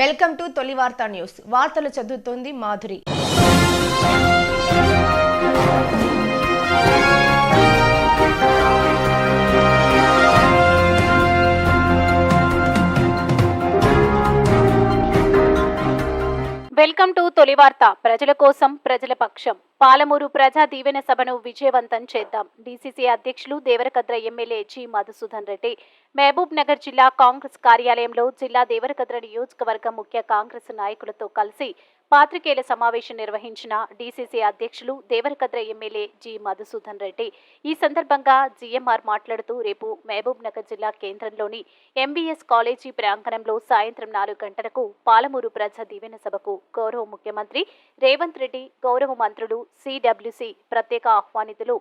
Welcome to తొలి వార్తా news. వార్తలు చదువుతోంది మాధురి. వెల్కమ్ టు తొలి వార్త. ప్రజల కోసం ప్రజల పక్షం. పాలమూరు ప్రజా దీవెన సభను విజయవంతం చేద్దాం. డీసీసీ అధ్యక్షులు దేవరకద్ర ఎమ్మెల్యే జి. మధుసూదన్ రెడ్డి. మహబూబ్ నగర్ జిల్లా కాంగ్రెస్ కార్యాలయంలో జిల్లా దేవరకద్ర నియోజకవర్గ ముఖ్య కాంగ్రెస్ నాయకులతో కలిసి పాత్రికేయుల సమావేశం నిర్వహించిన డీసీసీ అధ్యక్షులు దేవరకద్ర ఎమ్మెల్యే జి మధుసూదన్ రెడ్డి. ఈ సందర్భంగా జీఎంఆర్ మాట్లాడుతూ రేపు మహబూబ్ నగర్ జిల్లా కేంద్రంలోని ఎంబీఎస్ కాలేజీ ప్రాంగణంలో సాయంత్రం నాలుగు గంటలకు పాలమూరు ప్రజా దీవెన సభకు గౌరవ ముఖ్యమంత్రి రేవంత్ రెడ్డి గౌరవ మంత్రులు సిడబ్ల్యూసి ప్రత్యేక ఆహ్వానితులు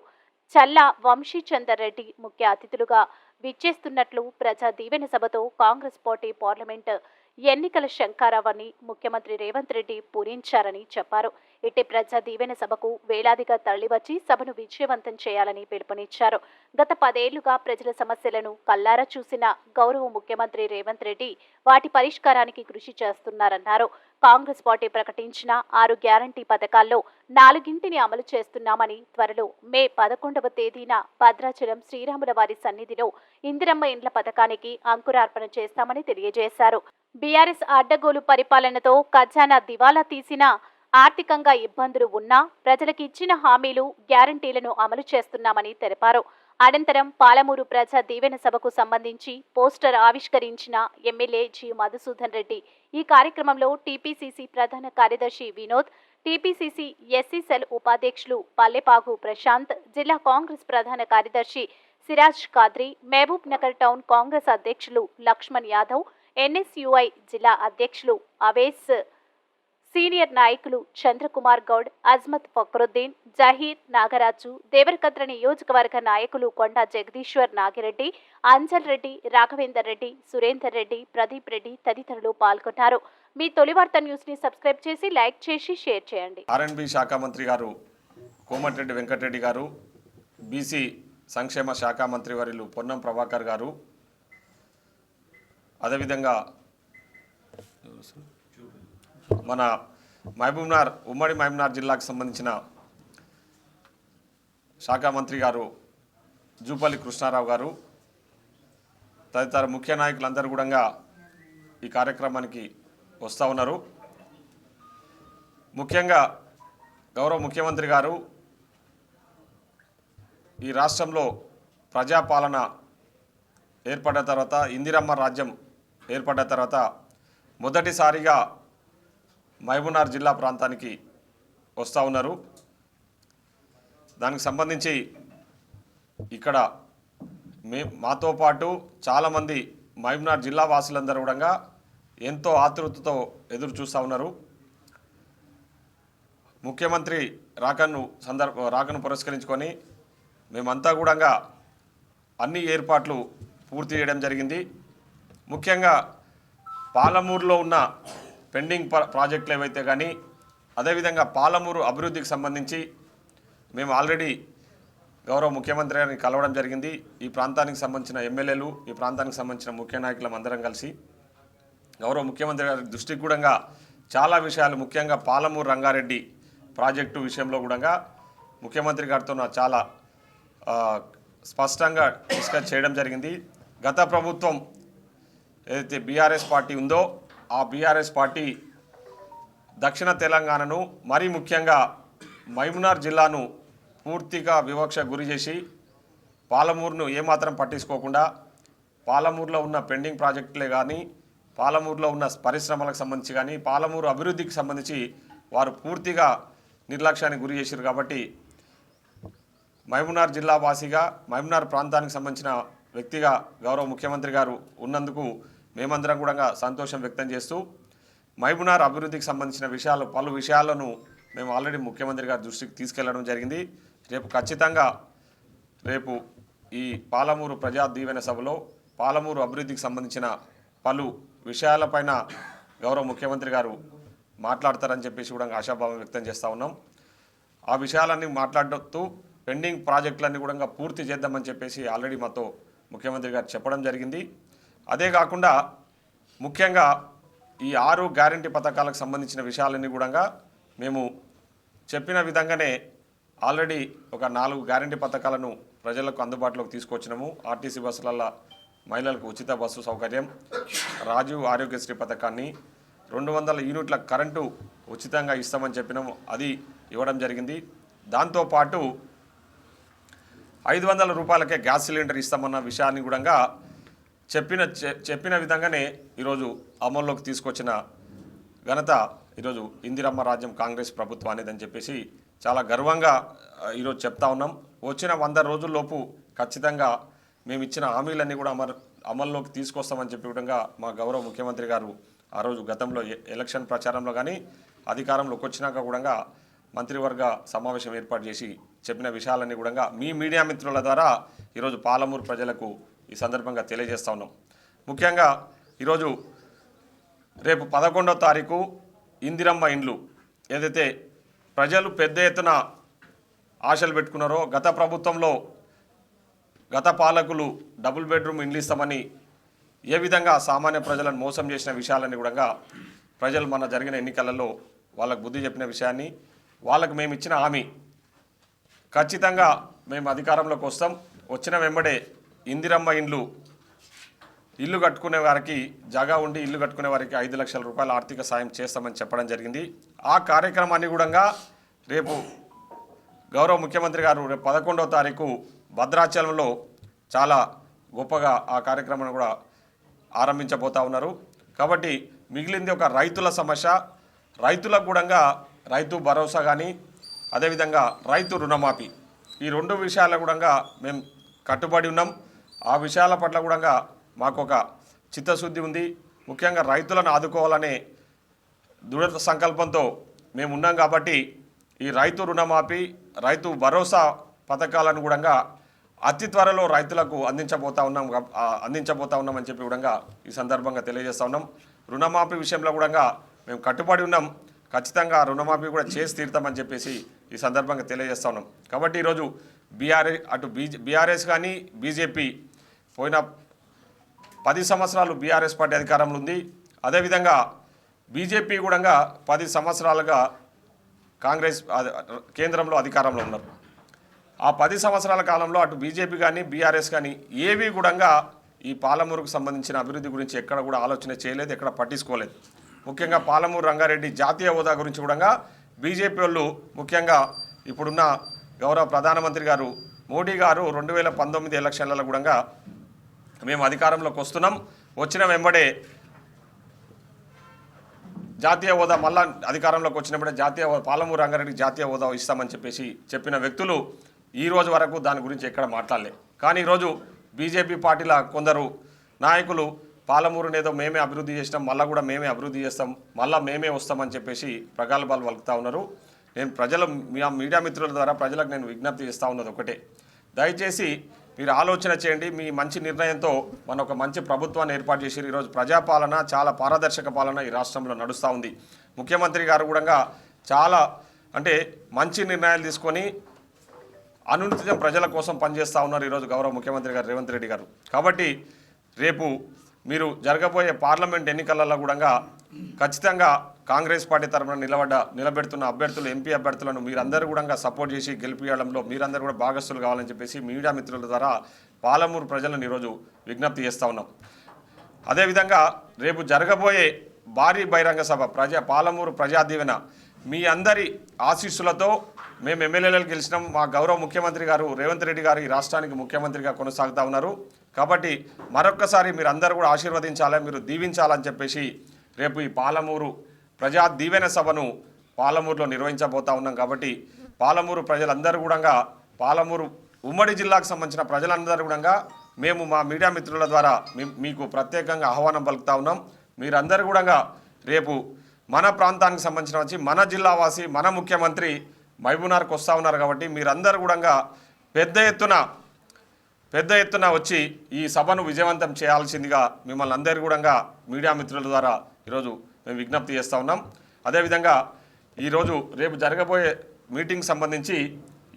చల్లా వంశీచందర్ రెడ్డి ముఖ్య అతిథులుగా విచ్చేస్తున్నట్లు ప్రజా దీవెన సభతో కాంగ్రెస్ పార్టీ పార్లమెంట్ ఎన్నికల శంకారావాన్ని ముఖ్యమంత్రి రేవంత్ రెడ్డి పూరించారని చెప్పారు. ఇట్టి ప్రజా దీవెన సభకు వేలాదిగా తరలివచ్చి సభను విజయవంతం చేయాలని పిలుపునిచ్చారు. గత పదేళ్ళుగా ప్రజల సమస్యలను కల్లారా చూసిన గౌరవ ముఖ్యమంత్రి రేవంత్ రెడ్డి వాటి పరిష్కారానికి కృషి చేస్తున్నారన్నారు. కాంగ్రెస్ పార్టీ ప్రకటించిన ఆరు గ్యారంటీ పథకాల్లో నాలుగింటిని అమలు చేస్తున్నామని త్వరలో మే పదకొండవ తేదీన భద్రాచలం శ్రీరాముల వారి సన్నిధిలో ఇందిరమ్మ ఇండ్ల పథకానికి అంకురార్పణ చేస్తామని తెలియజేశారు. బీఆర్ఎస్ అడ్డగోలు పరిపాలనతో ఖజానా దివాలా తీసిన ఆర్థికంగా ఇబ్బందులు ఉన్నా ప్రజలకు ఇచ్చిన హామీలు గ్యారంటీలను అమలు చేస్తున్నామని తెలిపారు. అనంతరం పాలమూరు ప్రజా దీవెన సభకు సంబంధించి పోస్టర్ ఆవిష్కరించిన ఎమ్మెల్యే జి. మధుసూదన్ రెడ్డి ఈ కార్యక్రమంలో టీపీసీసీ ప్రధాన కార్యదర్శి వినోద్ టీపీసీసీ ఎస్సీ సెల్ ఉపాధ్యక్షులు పల్లెపాగు ప్రశాంత్ జిల్లా కాంగ్రెస్ ప్రధాన కార్యదర్శి సిరాజ్ ఖాద్రి మహబూబ్ నగర్ టౌన్ కాంగ్రెస్ అధ్యక్షులు లక్ష్మణ్ యాదవ్ ఎన్ఎస్యుఐ జిల్లా అధ్యక్షులు అవేస్ సీనియర్ నాయకులు చంద్రకుమార్ గౌడ్ అజ్మత్ ఫక్రుద్దీన్ జహీర్ నాగరాజు దేవరకద్ర నియోజకవర్గ నాయకులు కొండ జగదీశ్వర్ నాగిరెడ్డి అంజల్ రెడ్డి రాఘవేందర్ రెడ్డి సురేందర్ రెడ్డి ప్రదీప్ రెడ్డి తదితరులు పాల్గొన్నారు. మీ తొలి వార్త న్యూస్ని సబ్స్క్రైబ్ చేసి లైక్ చేసి షేర్ చేయండి. ఆర్ఎండ్బి శాఖ మంత్రి గారు కోమటిరెడ్డి వెంకటరెడ్డి గారు బీసీ సంక్షేమ శాఖ మంత్రి వర్యులు పొన్నం ప్రభాకర్ గారు అదేవిధంగా మన మహబూబ్నార్ ఉమ్మడి మహబూబ్నార్ జిల్లాకు సంబంధించిన శాఖ మంత్రి గారు జూపల్లి కృష్ణారావు గారు తదితర ముఖ్య నాయకులందరూ కూడా ఈ కార్యక్రమానికి వస్తూ ఉన్నారు. ముఖ్యంగా గౌరవ ముఖ్యమంత్రి గారు ఈ రాష్ట్రంలో ప్రజాపాలన ఏర్పడ్డ తర్వాత ఇందిరమ్మ రాజ్యం ఏర్పడ్డ తర్వాత మొదటిసారిగా మహబూబ్నగర్ జిల్లా ప్రాంతానికి వస్తూ ఉన్నారు. దానికి సంబంధించి ఇక్కడ మే మాతో పాటు చాలామంది మహబూబ్నగర్ జిల్లా వాసులందరూ కూడా ఎంతో ఆతృతతో ఎదురు చూస్తూ ఉన్నారు. ముఖ్యమంత్రి రాకను సందర్భ రాకను పురస్కరించుకొని మేమంతా కూడా అన్ని ఏర్పాట్లు పూర్తి చేయడం జరిగింది. ముఖ్యంగా పాలమూరులో ఉన్న పెండింగ్ ప్రాజెక్టులు ఏవైతే కానీ అదేవిధంగా పాలమూరు అభివృద్ధికి సంబంధించి మేము ఆల్రెడీ గౌరవ ముఖ్యమంత్రి గారిని కలవడం జరిగింది. ఈ ప్రాంతానికి సంబంధించిన ఎమ్మెల్యేలు ఈ ప్రాంతానికి సంబంధించిన ముఖ్య నాయకులం అందరం కలిసి గౌరవ ముఖ్యమంత్రి గారి దృష్టికి కూడా చాలా విషయాలు ముఖ్యంగా పాలమూరు రంగారెడ్డి ప్రాజెక్టు విషయంలో కూడా ముఖ్యమంత్రి గారితో నా చాలా స్పష్టంగా డిస్కస్ చేయడం జరిగింది. గత ప్రభుత్వం ఏదైతే బీఆర్ఎస్ పార్టీ ఉందో ఆ బీఆర్ఎస్ పార్టీ దక్షిణ తెలంగాణను మరీ ముఖ్యంగా మైమునార్ జిల్లాను పూర్తిగా వివక్ష గురి చేసి పాలమూరును ఏమాత్రం పట్టించుకోకుండా పాలమూరులో ఉన్న పెండింగ్ ప్రాజెక్టులే కానీ పాలమూరులో ఉన్న పరిశ్రమలకు సంబంధించి కానీ పాలమూరు అభివృద్ధికి సంబంధించి వారు పూర్తిగా నిర్లక్ష్యానికి గురి చేశారు కాబట్టి మైమునార్ జిల్లా వాసిగా మహబూబ్నగర్ ప్రాంతానికి సంబంధించిన వ్యక్తిగా గౌరవ ముఖ్యమంత్రి గారు ఉన్నందుకు మేమందరం కూడా సంతోషం వ్యక్తం చేస్తూ మహబూబ్నగర్ అభివృద్ధికి సంబంధించిన విషయాలు పలు విషయాలను మేము ఆల్రెడీ ముఖ్యమంత్రి గారి దృష్టికి తీసుకెళ్ళడం జరిగింది. రేపు ఖచ్చితంగా రేపు ఈ పాలమూరు ప్రజా దీవెన సభలో పాలమూరు అభివృద్ధికి సంబంధించిన పలు విషయాలపైన గౌరవ ముఖ్యమంత్రి గారు మాట్లాడతారని చెప్పేసి కూడా ఆశాభావం వ్యక్తం చేస్తూ ఉన్నాం. ఆ విషయాలన్నీ మాట్లాడుతూ పెండింగ్ ప్రాజెక్టులన్నీ కూడా పూర్తి చేద్దామని చెప్పేసి ఆల్రెడీ మాతో ముఖ్యమంత్రి గారు చెప్పడం జరిగింది. అదే కాకుండా ముఖ్యంగా ఈ ఆరు గ్యారంటీ పథకాలకు సంబంధించిన విషయాలన్నీ కూడా మేము చెప్పిన విధంగానే ఆల్రెడీ ఒక నాలుగు గ్యారంటీ పథకాలను ప్రజలకు అందుబాటులోకి తీసుకొచ్చినాము. ఆర్టీసీ బస్సులలో మహిళలకు ఉచిత బస్సు సౌకర్యం రాజీవ్ ఆరోగ్యశ్రీ పథకాన్ని రెండు వందల యూనిట్ల కరెంటు ఉచితంగా ఇస్తామని చెప్పినాము. అది ఇవ్వడం జరిగింది. దాంతోపాటు ఐదు వందల రూపాయలకే గ్యాస్ సిలిండర్ ఇస్తామన్న విషయాన్ని కూడా చెప్పిన చె- చెప్పిన విధంగానే ఈరోజు అమల్లోకి తీసుకొచ్చిన ఘనత ఈరోజు ఇందిరమ్మ రాజ్యం కాంగ్రెస్ ప్రభుత్వం అనేదని చెప్పేసి చాలా గర్వంగా ఈరోజు చెప్తా ఉన్నాం. వచ్చిన వంద రోజుల్లోపు ఖచ్చితంగా మేము ఇచ్చిన హామీలన్నీ కూడా అమర్ అమల్లోకి తీసుకొస్తామని చెప్పి విధంగా మా గౌరవ ముఖ్యమంత్రి గారు ఆ రోజు గతంలో ఎ- ఎలక్షన్ ప్రచారంలో కానీ అధికారంలోకి వచ్చినాక కూడా మంత్రివర్గ సమావేశం ఏర్పాటు చేసి చెప్పిన విషయాలన్నీ కూడా మీ మీడియా మిత్రుల ద్వారా ఈరోజు పాలమూరు ప్రజలకు ఈ సందర్భంగా తెలియజేస్తా ఉన్నాం. ముఖ్యంగా ఈరోజు రేపు పదకొండో తారీఖు ఇందిరమ్మ ఇండ్లు ఏదైతే ప్రజలు పెద్ద ఎత్తున ఆశలు పెట్టుకున్నారో గత ప్రభుత్వంలో గత పాలకులు డబుల్ బెడ్రూమ్ ఇండ్లు ఇస్తామని ఏ విధంగా సామాన్య ప్రజలను మోసం చేసిన విషయాలన్నీ కూడా ప్రజలు మన జరిగిన ఎన్నికలలో వాళ్ళకు బుద్ధి చెప్పిన విషయాన్ని వాళ్ళకు మేము ఇచ్చిన హామీ. ఖచ్చితంగా మేము అధికారంలోకి వస్తాం. వచ్చిన వెంబడే ఇందిరమ్మ ఇండ్లు ఇల్లు కట్టుకునే వారికి జాగా ఉండి ఇల్లు కట్టుకునే వారికి ఐదు లక్షల రూపాయల ఆర్థిక సాయం చేస్తామని చెప్పడం జరిగింది. ఆ కార్యక్రమాన్ని కూడా రేపు గౌరవ ముఖ్యమంత్రి గారు రేపు పదకొండవ తారీఖు భద్రాచలంలో చాలా గొప్పగా ఆ కార్యక్రమాన్ని కూడా ఆరంభించబోతా ఉన్నారు. కాబట్టి మిగిలింది ఒక రైతుల సమస్య. రైతులకు కూడా రైతు భరోసా కానీ అదేవిధంగా రైతు రుణమాఫీ. ఈ రెండు విషయాల కూడా మేము కట్టుబడి ఉన్నాం. ఆ విషయాల పట్ల కూడా మాకు ఒక చిత్తశుద్ధి ఉంది. ముఖ్యంగా రైతులను ఆదుకోవాలనే దృఢ సంకల్పంతో మేము ఉన్నాం కాబట్టి ఈ రైతు రుణమాఫీ రైతు భరోసా పథకాలను కూడా అతి త్వరలో రైతులకు అందించబోతా ఉన్నాం అందించబోతా ఉన్నామని చెప్పి కూడా ఈ సందర్భంగా తెలియజేస్తా ఉన్నాం. రుణమాఫీ విషయంలో కూడా మేము కట్టుబడి ఉన్నాం. ఖచ్చితంగా రుణమాఫీ కూడా చేసి తీరుతామని చెప్పేసి ఈ సందర్భంగా తెలియజేస్తా ఉన్నాం. కాబట్టి ఈరోజు బీఆర్ఏ అటు బీజే బీఆర్ఎస్ కానీ బీజేపీ పోయిన పది సంవత్సరాలు బీఆర్ఎస్ పార్టీ అధికారంలో ఉంది. అదేవిధంగా బీజేపీ కూడా పది సంవత్సరాలుగా కాంగ్రెస్ కేంద్రంలో అధికారంలో ఉన్నారు. ఆ పది సంవత్సరాల కాలంలో అటు బీజేపీ కానీ బీఆర్ఎస్ కానీ ఏవి కూడా ఈ పాలమూరుకు సంబంధించిన అభివృద్ధి గురించి ఎక్కడ కూడా ఆలోచన చేయలేదు ఎక్కడ పట్టించుకోలేదు. ముఖ్యంగా పాలమూరు రంగారెడ్డి జాతీయ హోదా గురించి కూడా బీజేపీ వాళ్ళు ముఖ్యంగా ఇప్పుడున్న గౌరవ ప్రధానమంత్రి గారు మోడీ గారు రెండు వేల పంతొమ్మిది ఎలక్షన్లలో కూడా మేము అధికారంలోకి వస్తున్నాం. వచ్చిన వెంబడే జాతీయ హోదా మళ్ళా అధికారంలోకి వచ్చినప్పుడే జాతీయ హోదా పాలమూరు రంగారెడ్డికి జాతీయ హోదా ఇస్తామని చెప్పేసి చెప్పిన వ్యక్తులు ఈ రోజు వరకు దాని గురించి ఎక్కడ మాట్లాడలే. కానీ ఈరోజు బీజేపీ పార్టీల కొందరు నాయకులు పాలమూరుని ఏదో మేమే అభివృద్ధి చేసినాం మళ్ళీ కూడా మేమే అభివృద్ధి చేస్తాం మళ్ళీ మేమే వస్తామని చెప్పేసి ప్రగల్భాలు వలుకుతూ ఉన్నారు. నేను ప్రజల మీడియా మిత్రుల ద్వారా ప్రజలకు నేను విజ్ఞప్తి చేస్తూ ఉన్నది ఒకటే. దయచేసి మీరు ఆలోచన చేయండి. మీ మంచి నిర్ణయంతో మన ఒక మంచి ప్రభుత్వాన్ని ఏర్పాటు చేసి ఈరోజు ప్రజాపాలన చాలా పారదర్శక పాలన ఈ రాష్ట్రంలో నడుస్తూ ఉంది. ముఖ్యమంత్రి గారు కూడా చాలా అంటే మంచి నిర్ణయాలు తీసుకొని అనునిత్యం ప్రజల కోసం పనిచేస్తూ ఉన్నారు ఈరోజు గౌరవ ముఖ్యమంత్రి గారు రేవంత్ రెడ్డి గారు. కాబట్టి రేపు మీరు జరగబోయే పార్లమెంట్ ఎన్నికలలో కూడా ఖచ్చితంగా కాంగ్రెస్ పార్టీ తరఫున నిలబడ్డ నిలబెడుతున్న అభ్యర్థులు ఎంపీ అభ్యర్థులను మీరందరూ కూడా సపోర్ట్ చేసి గెలిపించడంలో మీరందరూ కూడా భాగస్తులు కావాలని చెప్పేసి మీడియా మిత్రుల ద్వారా పాలమూరు ప్రజలను ఈరోజు విజ్ఞప్తి చేస్తూ ఉన్నాం. అదేవిధంగా రేపు జరగబోయే భారీ బహిరంగ సభ ప్రజా పాలమూరు ప్రజా దీవెన మీ అందరి ఆశీస్సులతో మేము ఎమ్మెల్యేలు గెలిచినాం. మా గౌరవ ముఖ్యమంత్రి గారు రేవంత్ రెడ్డి గారు ఈ రాష్ట్రానికి ముఖ్యమంత్రిగా కొనసాగుతూ ఉన్నారు. కాబట్టి మరొక్కసారి మీరు అందరూ కూడా ఆశీర్వదించాలి మీరు దీవించాలని చెప్పేసి రేపు ఈ పాలమూరు ప్రజా దీవెన సభను పాలమూరులో నిర్వహించబోతా ఉన్నాం కాబట్టి పాలమూరు ప్రజలందరూ కూడా పాలమూరు ఉమ్మడి జిల్లాకు సంబంధించిన ప్రజలందరూ కూడా మేము మా మీడియా మిత్రుల ద్వారా మీకు ప్రత్యేకంగా ఆహ్వానం పలుకుతా ఉన్నాం. మీరందరూ కూడా రేపు మన ప్రాంతానికి సంబంధించిన వచ్చి మన జిల్లావాసి మన ముఖ్యమంత్రి మహబూనార్కి వస్తూ ఉన్నారు కాబట్టి మీరందరూ కూడా పెద్ద ఎత్తున పెద్ద ఎత్తున వచ్చి ఈ సభను విజయవంతం చేయాల్సిందిగా మిమ్మల్ని అందరి కూడా మీడియా మిత్రుల ద్వారా ఈరోజు మేము విజ్ఞప్తి చేస్తూ ఉన్నాం. అదేవిధంగా ఈరోజు రేపు జరగబోయే మీటింగ్ సంబంధించి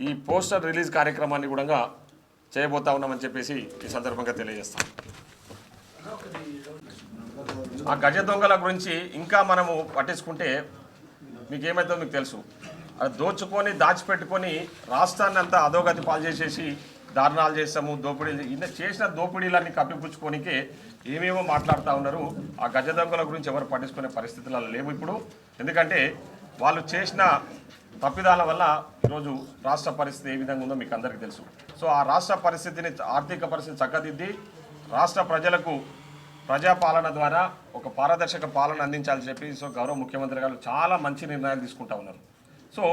ఈ పోస్టర్ రిలీజ్ కార్యక్రమాన్ని కూడా చేయబోతా ఉన్నామని చెప్పేసి ఈ సందర్భంగా తెలియజేస్తాం. ఆ గజ దొంగల గురించి ఇంకా మనము పట్టించుకుంటే మీకు మీకు తెలుసు. అది దోచుకొని దాచిపెట్టుకొని రాష్ట్రాన్ని అంతా అధోగతి పాలు చేసేసి దారుణాలు చేస్తాము దోపిడీలు ఇంత చేసిన దోపిడీలన్నీ కప్పిపుచ్చుకోనికే ఏమేమో మాట్లాడుతూ ఉన్నారు. ఆ గజ దొంగల గురించి ఎవరు పట్టించుకునే పరిస్థితులలో లేవు ఇప్పుడు. ఎందుకంటే వాళ్ళు చేసిన తప్పిదాల వల్ల ఈరోజు రాష్ట్ర పరిస్థితి ఏ విధంగా ఉందో మీకు అందరికీ తెలుసు. సో ఆ రాష్ట్ర పరిస్థితిని ఆర్థిక పరిస్థితి చక్కదిద్ది రాష్ట్ర ప్రజలకు ప్రజాపాలన ద్వారా ఒక పారదర్శక పాలన అందించాలని చెప్పి సో గౌరవ ముఖ్యమంత్రి గారు చాలా మంచి నిర్ణయాలు తీసుకుంటా ఉన్నారు. సో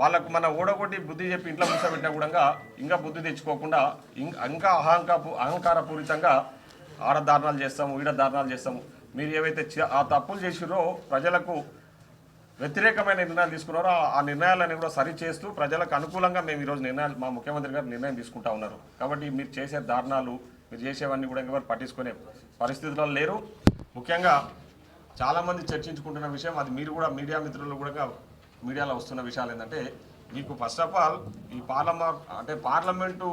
వాళ్ళకు మన ఓడగొట్టి బుద్ధి చెప్పి ఇంట్లో కూర్చోబెట్టినా కూడా ఇంకా బుద్ధి తెచ్చుకోకుండా ఇంకా అహంకా అహంకారపూరితంగా ఆడ దారుణాలు చేస్తాము ఈడ దారుణాలు చేస్తాము. మీరు ఏవైతే ఆ తప్పులు చేసిరో ప్రజలకు వ్యతిరేకమైన నిర్ణయాలు తీసుకున్నారో ఆ- ఆ నిర్ణయాలను కూడా సరి చేస్తూ ప్రజలకు అనుకూలంగా మేము ఈరోజు నిర్ణయాలు మా ముఖ్యమంత్రి గారు నిర్ణయం తీసుకుంటా ఉన్నారు. కాబట్టి మీరు చేసే దారుణాలు మీరు చేసేవన్నీ కూడా ఎవరు పట్టించుకునే పరిస్థితుల్లో లేరు. ముఖ్యంగా చాలామంది చర్చించుకుంటున్న విషయం అది మీరు కూడా మీడియా మిత్రులు కూడా మీడియాలో వస్తున్న విషయాలు ఏంటంటే మీకు ఫస్ట్ ఆఫ్ ఆల్ ఈ పార్లమెంట్ అంటే పార్లమెంటు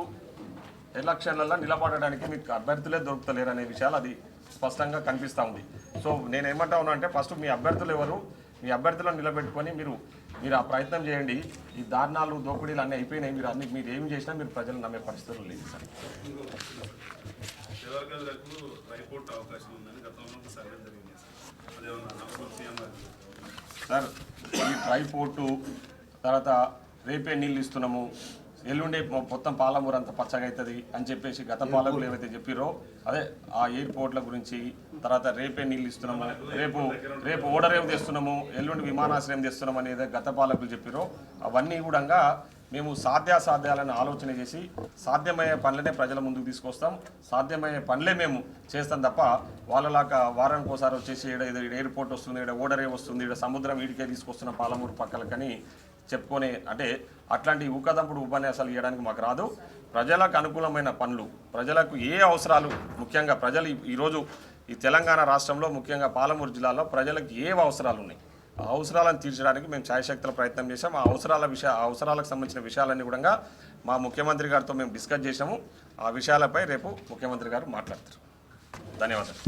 ఎలక్షన్లలో నిలబడడానికి మీకు అభ్యర్థులే దొరుకుతలేరు అనే విషయాలు అది స్పష్టంగా కనిపిస్తూ ఉంది. సో నేను ఏమంటా ఉన్నా అంటే ఫస్ట్ మీ అభ్యర్థులు ఎవరు? మీ అభ్యర్థులను నిలబెట్టుకొని మీరు మీరు ఆ ప్రయత్నం చేయండి. ఈ దారుణాలు దోపిడీలు అన్నీ అయిపోయినాయి. మీరు అన్ని మీరు ఏం చేసినా మీరు ప్రజలు నమ్మే పరిస్థితులు లేదు సార్. సార్ ఈ ట్రైపోర్టు తర్వాత రేపే నీళ్ళు ఇస్తున్నాము. ఎల్లుండి మొత్తం పాలమూరు అంతా పచ్చగా అవుతుంది అని చెప్పేసి గత పాలకులు ఏవైతే చెప్పిరో అదే ఆ ఎయిర్పోర్ట్ల గురించి తర్వాత రేపే నీళ్ళు ఇస్తున్నాము రేపు రేపు ఓడరేవు తెస్తున్నాము ఎల్లుండి విమానాశ్రయం తెస్తున్నాము అనేది గత పాలకులు చెప్పిరో అవన్నీ కూడా మేము సాధ్యాసాధ్యాలను ఆలోచన చేసి సాధ్యమయ్యే పనులనే ప్రజల ముందుకు తీసుకొస్తాం. సాధ్యమయ్యే పనులే మేము చేస్తాం తప్ప వాళ్ళలాగా వారానికి ఒకసారి వచ్చేసి ఈడ ఎయిర్పోర్ట్ వస్తుంది ఇక్కడ ఓడరే వస్తుంది ఇక్కడ సముద్రం వీడికే తీసుకొస్తున్న పాలమూరు పక్కలకని చెప్పుకొని అంటే అట్లాంటి ఊకదంపుడు ఉపన్యాసాలు ఇవ్వడానికి మాకు రాదు. ప్రజలకు అనుకూలమైన పనులు ప్రజలకు ఏ అవసరాలు ముఖ్యంగా ప్రజలు ఈరోజు ఈ తెలంగాణ రాష్ట్రంలో ముఖ్యంగా పాలమూరు జిల్లాలో ప్రజలకు ఏ అవసరాలు ఉన్నాయి? ఆ అవసరాలను తీర్చడానికి మేము ఛాయశక్తుల ప్రయత్నం చేసాం ఆ అవసరాల విషయ అవసరాలకు సంబంధించిన విషయాలన్నీ కూడా మా ముఖ్యమంత్రి గారితో మేము డిస్కస్ చేసాము ఆ విషయాలపై రేపు ముఖ్యమంత్రి గారు మాట్లాడతారు. ధన్యవాదాలు.